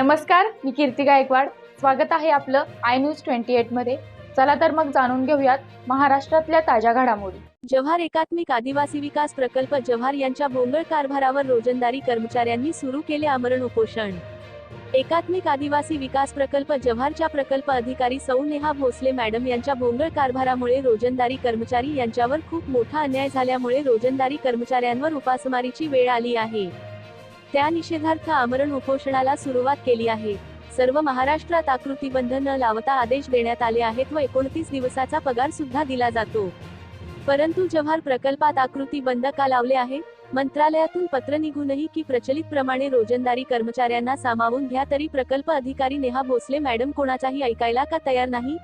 नमस्कार मी कीर्ती गायकवाड. स्वागत आहे आपलं आय न्यूज ट्वेंटी एटमध्ये चला तर मग जाणून घेऊयात महाराष्ट्रातल्या ताज्या घडामोडी. जव्हार एकात्मिक आदिवासी विकास प्रकल्प जव्हार यांच्या भोंगळ कारभारावर रोजंदारी कर्मचाऱ्यांनी सुरू केले आमरण उपोषण. एकात्मिक आदिवासी विकास प्रकल्प जव्हारच्या प्रकल्प अधिकारी सौ नेहा भोसले मॅडम यांच्या भोंगळ कारभारामुळे रोजंदारी कर्मचारी यांच्यावर खूप मोठा अन्याय झाल्यामुळे रोजंदारी कर्मचाऱ्यांवर उपासमारीची वेळ आली आहे. त्या निषेधार्थ आमरण उपोषणाला सुरुवात केली आहे. सर्व महाराष्ट्रात आकृतीबंध न लावता आदेश देण्यात आले आहेत व एकोणतीस दिवसाचा पगार सुद्धा दिला जातो. परंतु जव्हार प्रकल्पात आकृती बंद का लावले आहे? मंत्रालयातून पत्र निघूनही की प्रचलित प्रमाणे रोजंदारी कर्मचाऱ्यांना सामावून घ्या तरी प्रकल्प अधिकारी नेहा भोसले मॅडम कोणाचाही ऐकायला का तयार नाही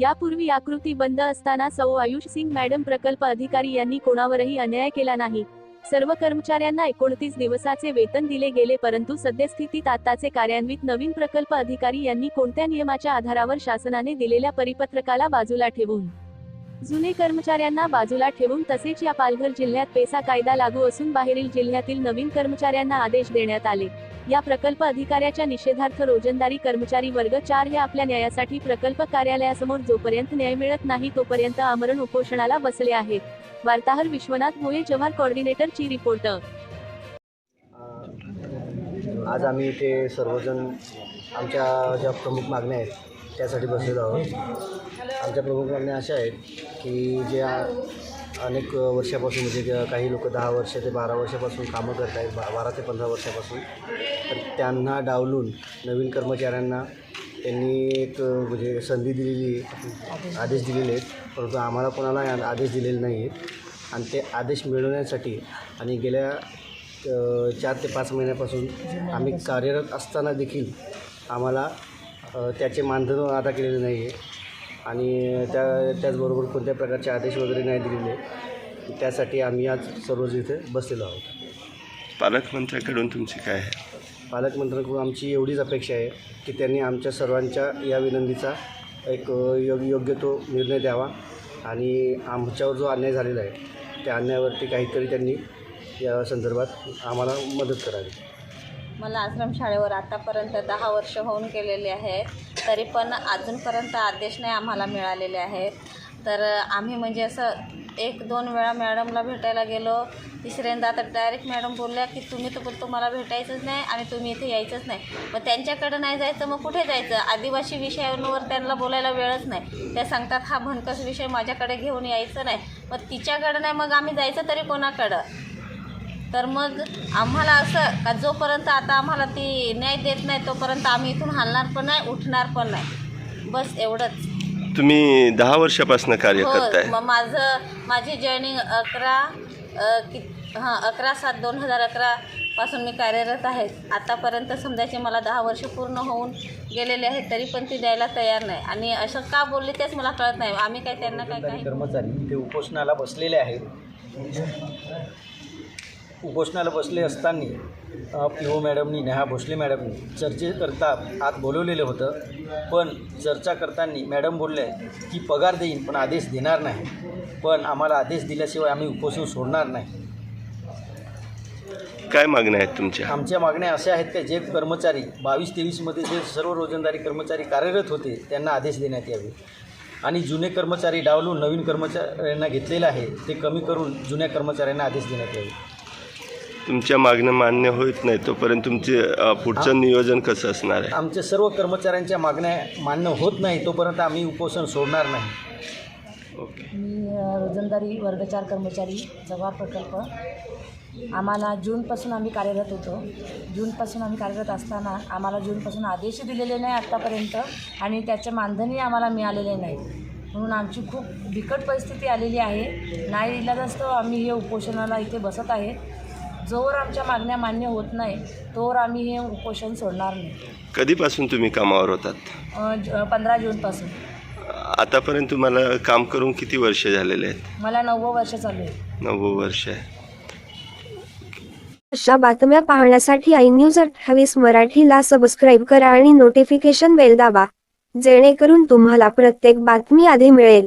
यापूर्वी आकृती बंद असताना सौ आयुष सिंग मॅडम प्रकल्प अधिकारी यांनी कोणावरही अन्याय केला नाही. सर्व कर्मचाऱ्यांना एकोणतीस दिवसाचे वेतन दिले गेले परंतु सद्यस्थितीत आताचे कार्यान्वित नवीन प्रकल्प अधिकारी यांनी कोणत्या नियमाच्या आधारावर शासनाने दिलेल्या परिपत्रकाला बाजूला ठेवून जुने कर्मचाऱ्यांना बाजूला ठेवून तसेच या पालघर जिल्ह्यात पेसा कायदा लागू असून बाहेरील जिल्ह्यातील नवीन कर्मचाऱ्यांना आदेश देण्यात आले. या प्रकल्प अधिकाऱ्याच्या निषेधार्थ रोजंदारी कर्मचारी वर्ग चार हे आपल्या न्यायासाठी प्रकल्प कार्यालयासमोर जोपर्यंत न्याय मिळत नाही तोपर्यंत आमरण उपोषणाला बसले आहेत. वार्ताहर विश्वनाथ भोये जव्हार कोऑर्डिनेटर ची रिपोर्ट. आज आम्ही इथे सर्वजण आमच्या ज्या प्रमुख मागण्या आहेत त्यासाठी बसलेलो आहोत. आमच्या प्रमुख मागण्या अशा आहेत की ज्या अनेक वर्षापासून म्हणजे काही लोक दहा वर्ष ते बारा वर्षापासून कामं करत आहेत बा बारा ते पंधरा वर्षापासून तर त्यांना डावलून नवीन कर्मचाऱ्यांना त्यांनी एक म्हणजे संधी दिलेली आदेश दिलेले आहेत. परंतु आम्हाला कोणाला आदेश दिलेले नाही आहेत. आणि ते आदेश मिळवण्यासाठी आणि गेल्या चार ते पाच महिन्यापासून आम्ही कार्यरत असताना देखील आम्हाला त्याचे मानधन अदा केलेले नाही आहे. आणि त्या त्याचबरोबर कोणत्या प्रकारचे आदेश वगैरे नाही दिलेले त्यासाठी आम्ही आज सर्वच इथे बसलेलो आहोत. पालकमंत्र्याकडून तुमची काय आहे? पालकमंत्र्यांकडून आमची एवढीच अपेक्षा आहे की त्यांनी आमच्या सर्वांच्या या विनंतीचा एक योग्य योग्य तो निर्णय द्यावा आणि आमच्यावर जो अन्याय झालेला आहे त्या अन्यायावरती काहीतरी त्यांनी या संदर्भात आम्हाला मदत करावी. मला आश्रम शाळेवर आतापर्यंत दहा वर्ष होऊन गेलेले आहे. तरी पण अजूनपर्यंत आदेश नाही आम्हाला मिळालेले आहेत तर आम्ही म्हणजे असं एक दोन वेळा मॅडमला भेटायला गेलो. तिसऱ्यांदा तर डायरेक्ट मॅडम बोलल्या की तुम्ही तर तुम्हाला भेटायचंच नाही आणि तुम्ही इथे यायचंच नाही. मग त्यांच्याकडं नाही जायचं मग कुठे जायचं? आदिवासी विषयांवर त्यांना बोलायला वेळच नाही. त्या सांगतात हा भनकस विषय माझ्याकडे घेऊन यायचं नाही. मग तिच्याकडं नाही मग आम्ही जायचं तरी कोणाकडं? तर मग आम्हाला असं का जोपर्यंत आता आम्हाला ती न्याय देत नाही तोपर्यंत आम्ही इथून हलणार पण नाही उठणार पण नाही. बस एवढंच. तुम्ही दहा वर्षापासून कार्य हो करताय. मग माझं माझी जॉईनिंग अकरा कि हां अकरा सात दोन हजार अकरा पासून मी कार्यरत आहे. आतापर्यंत समजायचे मला दहा वर्ष पूर्ण होऊन गेलेले आहेत तरी पण ती द्यायला तयार नाही. आणि असं का बोलली तेच मला कळत नाही. आम्ही काय त्यांना काय काही कर्मचारी इथे उपोषणाला बसलेले आहेत. उपोषणाला बसले असताना पी ओ मॅडमनी नेहा भोसले मॅडमनी चर्चेकरता आत बोलवलेलं होतं. पण चर्चा करताना मॅडम बोलले की पगार देईन पण आदेश देणार नाही. पण आम्हाला आदेश दिल्याशिवाय आम्ही उपोषण सोडणार नाही. काय मागण्या आहेत तुमच्या? आमच्या मागण्या अशा आहेत की जे कर्मचारी बावीस तेवीसमध्ये जे सर्व रोजंदारी कर्मचारी कार्यरत होते त्यांना आदेश देण्यात यावे. आणि जुने कर्मचारी डावलून नवीन कर्मचाऱ्यांना घेतलेलं आहे ते कमी करून जुन्या कर्मचाऱ्यांना आदेश देण्यात यावे. तुमच्या मागण्या मान्य होत नाही तोपर्यंत तुमचे अ, पुढचं नियोजन कसं असणार आहे? आमच्या सर्व कर्मचाऱ्यांच्या मागण्या मान्य होत नाही तोपर्यंत आम्ही उपोषण सोडणार नाही. ओके. मी अ, रोजंदारी वर्ग चार कर्मचारी जव्हार प्रकल्प. आम्हाला जूनपासून आम्ही कार्यरत होतो. जूनपासून आम्ही कार्यरत असताना आम्हाला जूनपासून आदेशही दिलेले नाही आत्तापर्यंत आणि त्याचे मानधनही आम्हाला मिळालेले नाही. म्हणून आमची खूप बिकट परिस्थिती आलेली आहे. नाही इलाजास्तव आम्ही हे उपोषणाला इथे बसत आहे. जोवर आमच्या मागण्या मान्य होत नाही तोवर आम्ही हे उपोषण सोडणार नाही. कधीपासून तुम्ही कामावर होतात? अ, ज- पंधरा जूनपासून. आतापर्यंत तुम्हाला काम करून किती वर्ष झालेले आहेत? मला नव्वद वर्ष चालू आहे. नव्वद वर्ष आहे. अशा बातम्या पाहण्यासाठी आय न्यूज अठ्ठावीस मराठीला सबस्क्राईब करा आणि नोटिफिकेशन बेल दाबा जेणेकरून तुम्हाला प्रत्येक बातमी आधी मिळेल.